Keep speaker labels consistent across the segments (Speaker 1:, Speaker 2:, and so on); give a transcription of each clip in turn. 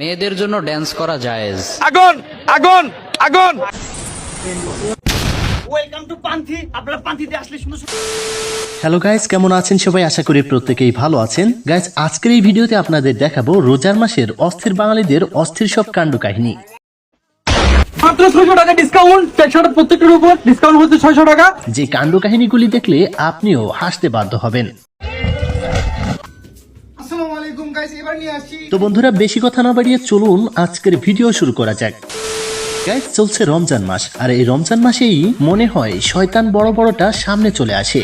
Speaker 1: মেয়েদের জন্য ড্যান্স করা জায়েজ।
Speaker 2: আগুন আগুন আগুন!
Speaker 3: ওয়েলকাম টু পান্থি আপনারা পান্থিতে আসলে শুধু শুধু
Speaker 4: হ্যালো গাইস কেমন আছেন সবাই? আশা করি প্রত্যেকেই ভালো আছেন। গাইস আজকের এই ভিডিওতে আপনাদের দেখাবো রোজার মাসের অস্থির বাঙালিদের অস্থির সব কাণ্ড কাহিনী।
Speaker 2: মাত্র ছয়শো টাকা ডিসকাউন্ট প্রত্যেকটার উপর ডিসকাউন্ট হচ্ছে ছয়শো টাকা।
Speaker 4: যে কাণ্ড কাহিনীগুলি দেখলে আপনিও হাসতে বাধ্য হবেন। তো বন্ধুরা বেশি কথা না বাড়িয়ে চলুন আজকের ভিডিও শুরু করা যাক। গাইজ চলছে রমজান মাস আর এই রমজান মাসেই মনে হয় শয়তান বড় বড়টা সামনে চলে আসে।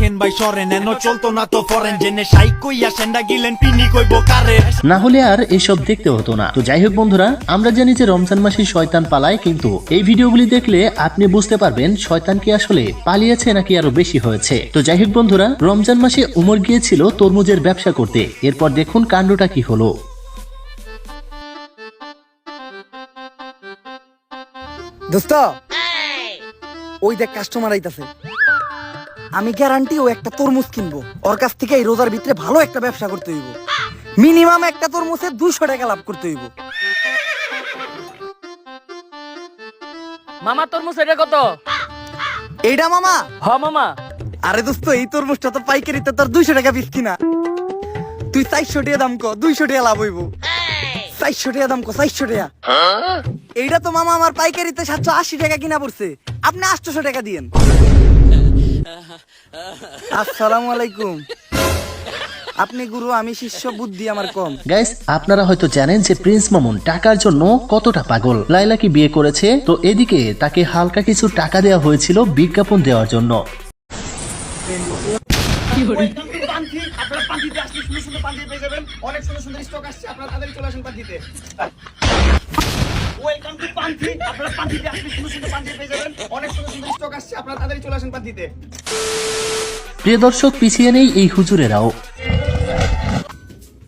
Speaker 5: রাখেন ভাই সরেন। এনো চলতো না তো ফরেন। জেনে সাই কইয়া সেন্ডা গিলেন পিনি কইব কারে।
Speaker 4: না হলে আর এসব দেখতে হতো না। তো যাই হোক বন্ধুরা আমরা জানি যে রমজান মাসে শয়তান পালায় কিন্তু এই ভিডিওগুলি দেখলে আপনি বুঝতে পারবেন শয়তান কি আসলে পালিয়েছে নাকি আরও বেশি হয়েছে। তো যাই হোক বন্ধুরা রমজান মাসে উমর গিয়েছিল তরমুজের ব্যবসা করতে। এরপর দেখুন কাণ্ডটা কি হলো।
Speaker 6: দোস্ত ওই দেখ কাস্টমার আইতাছে। আমি গ্যারান্টি ও একটা তরমুজ কিনবো। ওর কাছ থেকে এই রোজার ভিতরে ভালো একটা ব্যবসা করতে হইব। মিনিমাম একটা তরমুজে দুইশো টাকা লাভ করতে হইব।
Speaker 7: মামা তরমুজ এটা কত?
Speaker 6: এইটা মামা?
Speaker 7: হ মামা।
Speaker 6: আরে দোস্ত এই তরমুজটা তো পাইকারিতে তোর দুইশো টাকা পিস কিনা। তুই চারশো টাকা দাম ক দুইশো টাকা লাভ হইব। চারশো টাকা দাম কো চারশো টাকা। এইটা তো মামা আমার পাইকারিতে সাতশো আশি টাকা কিনা পড়ছে। আপনি আটশোশো টাকা দিয়েন। আসসালামু আলাইকুম আপনি গুরু আমি শিষ্য বুদ্ধি আমার কম।
Speaker 4: গাইস আপনারা হয়তো জানেন যে প্রিন্স মামুন টাকার জন্য কতটা পাগল। লাইলা কি বিয়ে করেছে? তো এদিকে তাকে হালকা কিছু টাকা দেওয়া হয়েছিল বিজ্ঞাপন দেওয়ার জন্য।
Speaker 3: আপনারা পান্থিতে আসলে শুধু পান্থি পেয়ে যাবেন। অনেক সুন্দর সুন্দর স্টক আসছে আপনারা তাড়াতাড়ি চলে আসেন পান্থিতে ওয়েলকাম টু পান্থি আপনারা পান্থিতে আসলে শুধু পান্থি পেয়ে যাবেন। অনেক সুন্দর সুন্দর স্টক আসছে। আপনারা তাড়াতাড়ি চলে আসেন পান্থিতে
Speaker 4: প্রিয় দর্শক পিছিয়ে নেই এই হুজুরেরাও।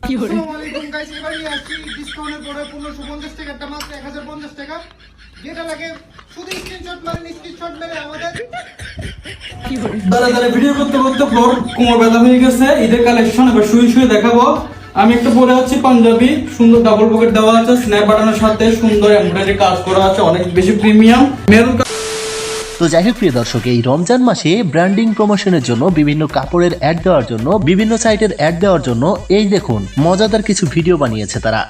Speaker 8: আসসালামু আলাইকুম এবার নিয়ে আসছি ডিসকাউন্টের পরে পনেরোশো পঞ্চাশ টাকা একটা মাত্র এক হাজার পঞ্চাশ টাকা। যেটা লাগে শুধু স্ক্রিনশট মারেন স্ক্রিনশট মেরে আমাদের।
Speaker 2: দাঁড়া দাঁড়া ভিডিও করতে করতে ফ্লোর কোমর ব্যথা হয়ে গেছে। ঈদের কালেকশন এবার শুয়ে শুয়ে দেখাবো। আমি একটা পরে আছি পাঞ্জাবি সুন্দর ডাবল পকেট দেওয়া আছে স্ন্যাপ বাটনের সাথে সুন্দর এমব্রয়ডারি কাজ করা আছে অনেক বেশি প্রিমিয়াম মেরুন
Speaker 4: তো যাই হোক প্রিয় দর্শক এই রমজান মাসে ব্র্যান্ডিং প্রমোশনের জন্য বিভিন্ন কাপড়ের অ্যাড দেওয়ার জন্য বিভিন্ন সাইটের অ্যাড দেওয়ার জন্য এই দেখুন মজাদার কিছু ভিডিও বানিয়েছে তারা।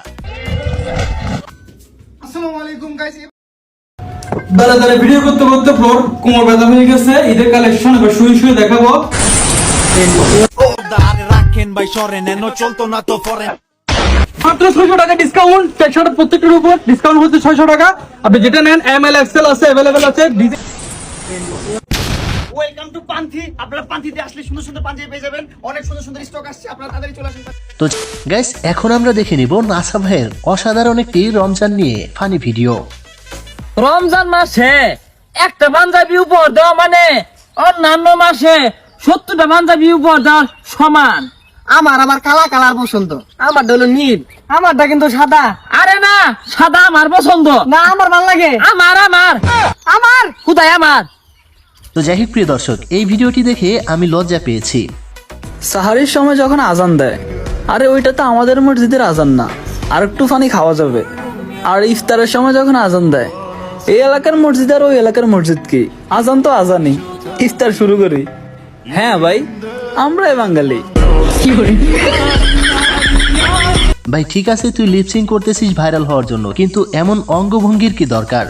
Speaker 8: আসসালামু আলাইকুম গাইস
Speaker 2: দাঁড়া দাঁড়া ভিডিও করতে করতে ফ্লোর কোমর ব্যথা হয়ে গেছে ঈদের কালেকশন এবার শুয়ে শুয়ে দেখাবো।
Speaker 5: ভাই সরেন এনো চলতো না তো ফরেন
Speaker 2: মাত্র ছয়শো টাকা ডিসকাউন্ট টি শার্টের প্রত্যেকটার উপর ডিসকাউন্ট হচ্ছে ছয়শো টাকা। আপনি যেটা নেন এম এল এক্সেল আছে অ্যাভেলেবেল আছে ডিজাইন
Speaker 3: ওয়েলকাম টু পান্থি আপনারা পান্থিতে আসলে সুন্দর সুন্দর পাঞ্জাবি পেয়ে যাবেন। অনেক সুন্দর সুন্দর স্টক আসছে। আপনারা তাড়াতাড়ি চলে আসেন।
Speaker 4: তো গাইস এখন আমরা দেখে নিব নাসা ভাইয়ের অসাধারণ একটি রমজান নিয়ে ফানি ভিডিও
Speaker 7: রমজান মাসে একটা পাঞ্জাবি উপহার দেওয়া মানে অন্যান্য মাসে সত্তরটা পাঞ্জাবি উপহার দেওয়ার সমান।
Speaker 6: আমার আমার কালা কালার পছন্দ।
Speaker 7: আমার হলো নীল।
Speaker 6: আমারটা কিন্তু সাদা।
Speaker 7: আরে না সাদা আমার পছন্দ।
Speaker 6: না আমার ভালো লাগে।
Speaker 7: আমার আমার। আমার? কোথায় আমার।
Speaker 4: তো যাই হোক প্রিয় দর্শক এই ভিডিওটি দেখে আমি লজ্জা পেয়েছি।
Speaker 9: সাহারির সময় যখন আজান দেয় আরে ওইটা তো আমাদের মসজিদের আজান না আর একটু পানি খাওয়া যাবে। আর ইফতারের সময় যখন আজান দেয় এই এলাকার মসজিদ আর ওই এলাকার মসজিদ কি? আজান তো আজানই। ইফতার শুরু করি। হ্যাঁ ভাই আমরাই বাঙালি।
Speaker 4: ভাই ঠিক আছে তুই লিপসিং করতেছিস ভাইরাল হওয়ার জন্য কিন্তু এমন অঙ্গভঙ্গির কি দরকার?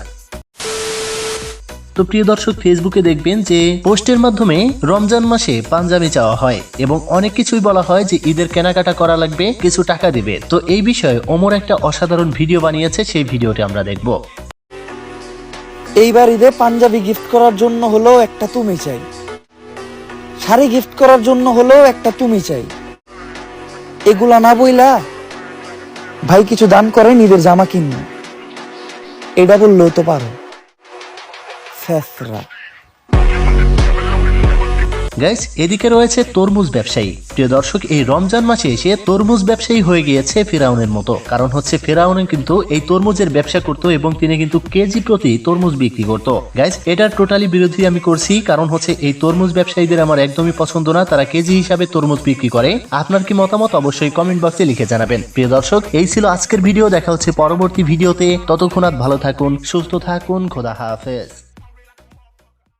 Speaker 4: তো প্রিয় দর্শক ফেসবুকে দেখবেন যে পোস্টের মাধ্যমে রমজান মাসে পাঞ্জাবি চাওয়া হয় এবং অনেক কিছুই বলা হয় যে ঈদের কেনাকাটা করা লাগবে কিছু টাকা দিবে। তো এই বিষয়ে ওমর একটা অসাধারণ ভিডিও বানিয়েছে সেই ভিডিওটি আমরা দেখব।
Speaker 6: এইবার ঈদে পাঞ্জাবি গিফট করার জন্য হলেও একটা তুমি চাই। শাড়ি গিফট করার জন্য হলেও একটা তুমি চাই। এগুলা না বইলা ভাই কিছু দান করে ঈদের জামা কিনবো। এটা বললেও তো পারো। ফেসরা
Speaker 4: গাইস, এদিকে রয়েছে তরমুজ ব্যবসায়ী। প্রিয় দর্শক, এই রমজান মাসে এসে তরমুজ ব্যবসায়ী হয়ে গিয়েছে ফেরাউনের মতো। কারণ হচ্ছে ফেরাউন কিন্তু এই তরমুজের ব্যবসা করতো এবং তিনি কিন্তু কেজি প্রতি তরমুজ বিক্রি করতো। গাইস, এটার টোটালি বিরোধী আমি করছি, কারণ হচ্ছে এই তরমুজ ব্যবসায়ীদের আমার একদমই পছন্দ না, তারা কেজি হিসাবে তরমুজ বিক্রি করে। আপনার কি মতামত অবশ্যই কমেন্ট বক্সে লিখে জানাবেন। প্রিয় দর্শক, এই ছিল আজকের ভিডিও দেখা হচ্ছে পরবর্তী ভিডিওতে ততক্ষণ ভালো থাকুন, সুস্থ থাকুন, খোদা হাফেজ।